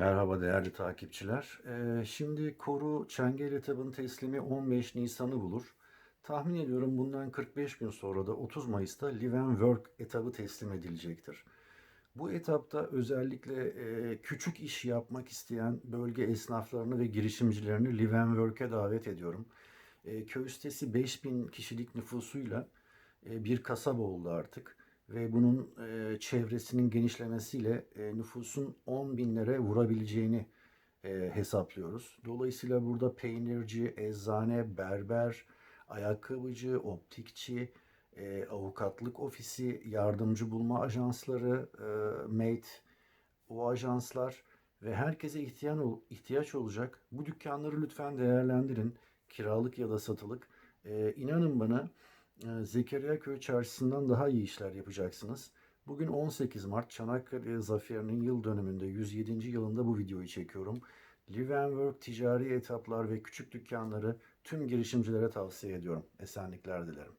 Merhaba değerli takipçiler. Ee, şimdi Koru Çengel etabının teslimi 15 Nisan'ı bulur. Tahmin ediyorum bundan 45 gün sonra da 30 Mayıs'ta Live and Work etabı teslim edilecektir. Bu etapta özellikle e, küçük iş yapmak isteyen bölge esnaflarını ve girişimcilerini Live and Work'e davet ediyorum. E, köy sitesi 5000 kişilik nüfusuyla e, bir kasaba oldu artık ve bunun e, çevresinin genişlemesiyle e, nüfusun 10 binlere vurabileceğini e, hesaplıyoruz. Dolayısıyla burada peynirci, eczane, berber, ayakkabıcı, optikçi, e, avukatlık ofisi, yardımcı bulma ajansları, e, mate, o ajanslar ve herkese ihtiyaç, ihtiyaç olacak. Bu dükkanları lütfen değerlendirin. Kiralık ya da satılık. E, inanın bana Zekeriya Köy Çarşısı'ndan daha iyi işler yapacaksınız. Bugün 18 Mart Çanakkale Zaferi'nin yıl dönümünde 107. yılında bu videoyu çekiyorum. Live and Work ticari etaplar ve küçük dükkanları tüm girişimcilere tavsiye ediyorum. Esenlikler dilerim.